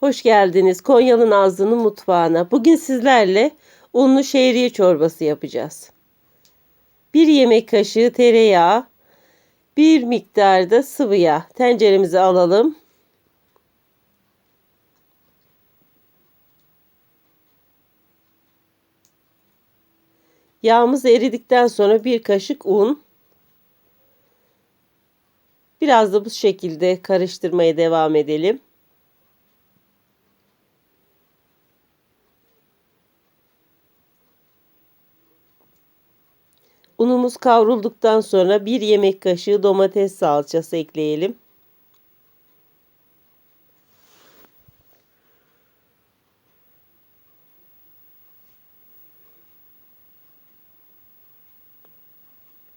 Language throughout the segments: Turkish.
Hoş geldiniz Konyalı Nazlı'nın mutfağına. Bugün sizlerle unlu şehriye çorbası yapacağız. Bir yemek kaşığı tereyağı, bir miktar da sıvı yağ. Tenceremizi alalım. Yağımız eridikten sonra bir kaşık un. Biraz da bu şekilde karıştırmaya devam edelim. Unumuz kavrulduktan sonra bir yemek kaşığı domates salçası ekleyelim.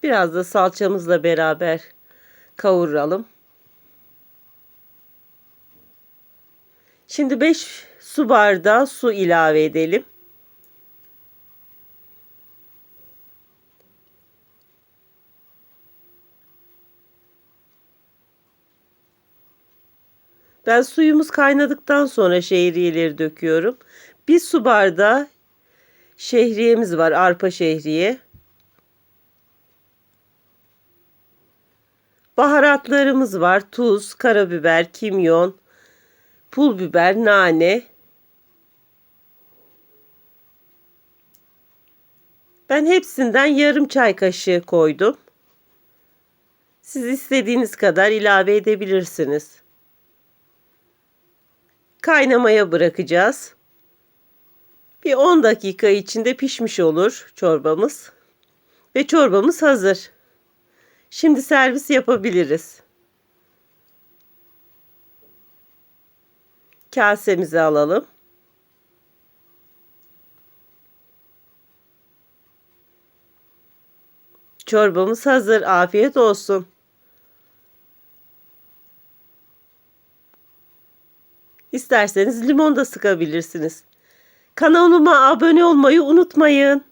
Biraz da salçamızla beraber kavuralım. Şimdi 5 su bardağı su ilave edelim. Ben suyumuz kaynadıktan sonra şehriyeleri döküyorum. Bir su bardağı şehriyemiz var. Arpa şehriye. Baharatlarımız var. Tuz, karabiber, kimyon, pul biber, nane. Ben hepsinden yarım çay kaşığı koydum. Siz istediğiniz kadar ilave edebilirsiniz. Kaynamaya bırakacağız. Bir 10 dakika içinde pişmiş olur çorbamız. Ve çorbamız hazır. Şimdi servis yapabiliriz. Kasemizi alalım. Çorbamız hazır. Afiyet olsun. İsterseniz limon da sıkabilirsiniz. Kanalıma abone olmayı unutmayın.